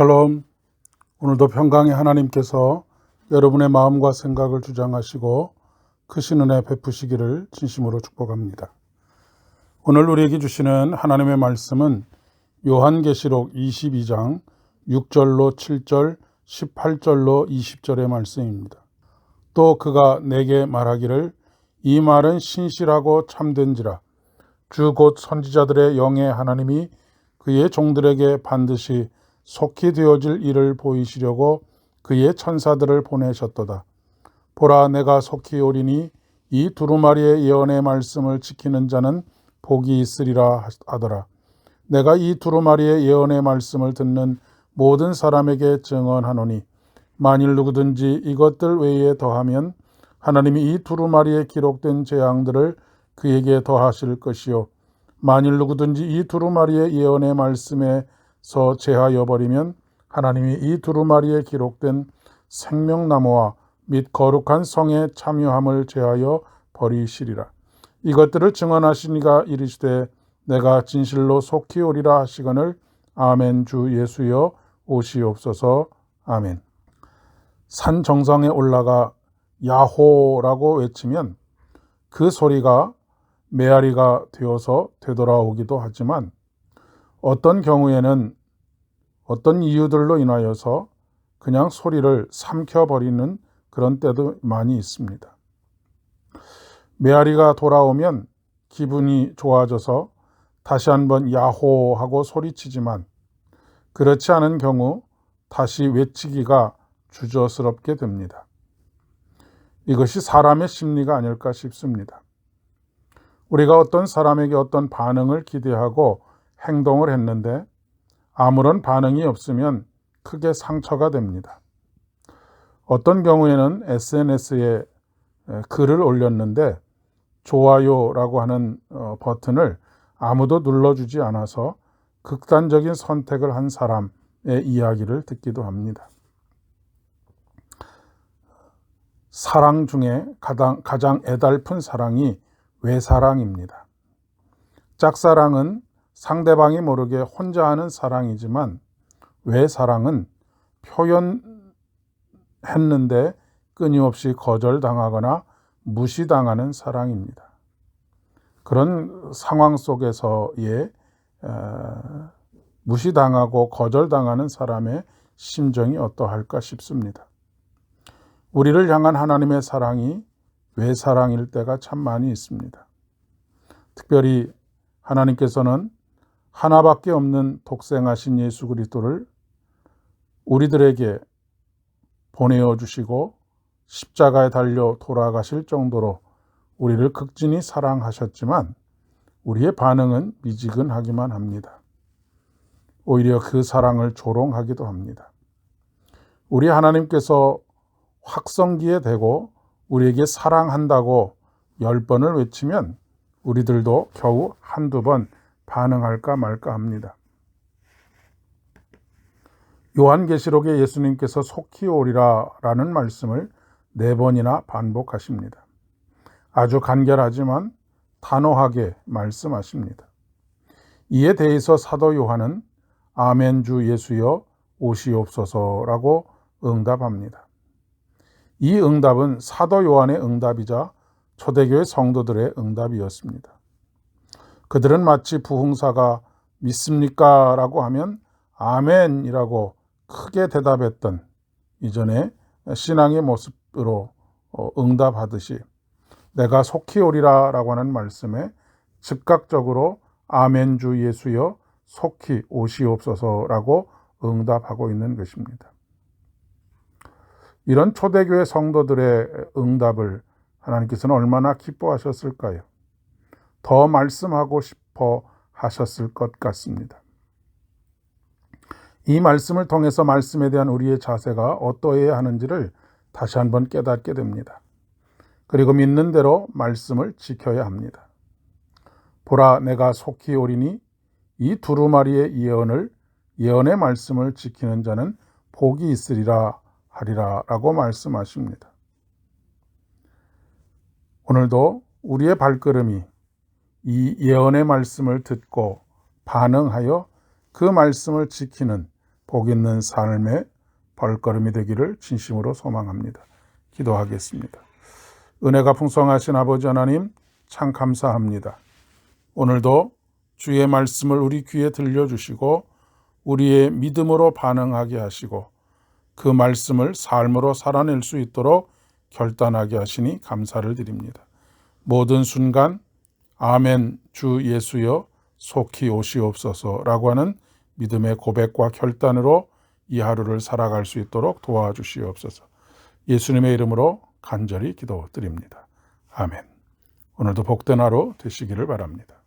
샬롬. 오늘도 평강의 하나님께서 여러분의 마음과 생각을 주장하시고 크신 은혜 베푸시기를 진심으로 축복합니다. 오늘 우리에게 주시는 하나님의 말씀은 요한계시록 22장 6절로 7절, 18절로 20절의 말씀입니다. 또 그가 내게 말하기를 이 말은 신실하고 참된지라 주 곧 선지자들의 영의 하나님이 그의 종들에게 반드시 속히 되어질 일을 보이시려고 그의 천사들을 보내셨도다. 보라 내가 속히 오리니 이 두루마리의 예언의 말씀을 지키는 자는 복이 있으리라 하더라. 내가 이 두루마리의 예언의 말씀을 듣는 모든 사람에게 증언하노니 만일 누구든지 이것들 외에 더하면 하나님이 이 두루마리에 기록된 재앙들을 그에게 더하실 것이요 만일 누구든지 이 두루마리의 예언의 말씀에 서 제하여 버리면 하나님이 이 두루마리에 기록된 생명나무와 및 거룩한 성의 참여함을 제하여 버리시리라. 이것들을 증언하시니가 이르시되 내가 진실로 속히 오리라 하시거늘 아멘 주 예수여 오시옵소서 아멘. 산 정상에 올라가 야호라고 외치면 그 소리가 메아리가 되어서 되돌아오기도 하지만 어떤 경우에는 어떤 이유들로 인하여서 그냥 소리를 삼켜버리는 그런 때도 많이 있습니다. 메아리가 돌아오면 기분이 좋아져서 다시 한번 야호 하고 소리치지만 그렇지 않은 경우 다시 외치기가 주저스럽게 됩니다. 이것이 사람의 심리가 아닐까 싶습니다. 우리가 어떤 사람에게 어떤 반응을 기대하고 행동을 했는데 아무런 반응이 없으면 크게 상처가 됩니다. 어떤 경우에는 SNS에 글을 올렸는데 좋아요라고 하는 어, 버튼을 아무도 눌러주지 않아서 극단적인 선택을 한 사람의 이야기를 듣기도 합니다. 사랑 중에 가장, 가장 애달픈 사랑이 외사랑입니다. 짝사랑은 상대방이 모르게 혼자 하는 사랑이지만 외사랑은 표현했는데 끊임없이 거절당하거나 무시당하는 사랑입니다. 그런 상황 속에서의 무시당하고 거절당하는 사람의 심정이 어떠할까 싶습니다. 우리를 향한 하나님의 사랑이 외사랑일 때가 참 많이 있습니다. 특별히 하나님께서는 하나밖에 없는 독생하신 예수 그리스도를 우리들에게 보내어 주시고 십자가에 달려 돌아가실 정도로 우리를 극진히 사랑하셨지만 우리의 반응은 미지근하기만 합니다. 오히려 그 사랑을 조롱하기도 합니다. 우리 하나님께서 확성기에 대고 우리에게 사랑한다고 열 번을 외치면 우리들도 겨우 한두 번 반응할까 말까 합니다. 요한계시록에 예수님께서 속히 오리라 라는 말씀을 네 번이나 반복하십니다. 아주 간결하지만 단호하게 말씀하십니다. 이에 대해서 사도 요한은 아멘 주 예수여 오시옵소서라고 응답합니다. 이 응답은 사도 요한의 응답이자 초대교회 성도들의 응답이었습니다. 그들은 마치 부흥사가 믿습니까? 라고 하면 아멘이라고 크게 대답했던 이전에 신앙의 모습으로 어, 응답하듯이 내가 속히 오리라 라고 하는 말씀에 즉각적으로 아멘 주 예수여 속히 오시옵소서 라고 응답하고 있는 것입니다. 이런 초대교회 성도들의 응답을 하나님께서는 얼마나 기뻐하셨을까요? 더 말씀하고 싶어 하셨을 것 같습니다. 이 말씀을 통해서 말씀에 대한 우리의 자세가 어떠해야 하는지를 다시 한번 깨닫게 됩니다. 그리고 믿는 대로 말씀을 지켜야 합니다. 보라, 내가 속히 오리니 이 두루마리의 예언을 예언의 말씀을 지키는 자는 복이 있으리라 하리라 라고 말씀하십니다. 오늘도 우리의 발걸음이 이 예언의 말씀을 듣고 반응하여 그 말씀을 지키는 복 있는 삶의 벌걸음이 되기를 진심으로 소망합니다. 기도하겠습니다. 은혜가 풍성하신 아버지 하나님 참 감사합니다. 오늘도 주의 말씀을 우리 귀에 들려주시고 우리의 믿음으로 반응하게 하시고 그 말씀을 삶으로 살아낼 수 있도록 결단하게 하시니 감사를 드립니다. 모든 순간 아멘 주 예수여 속히 오시옵소서라고 하는 믿음의 고백과 결단으로 이 하루를 살아갈 수 있도록 도와주시옵소서. 예수님의 이름으로 간절히 기도드립니다. 아멘. 오늘도 복된 하루 되시기를 바랍니다.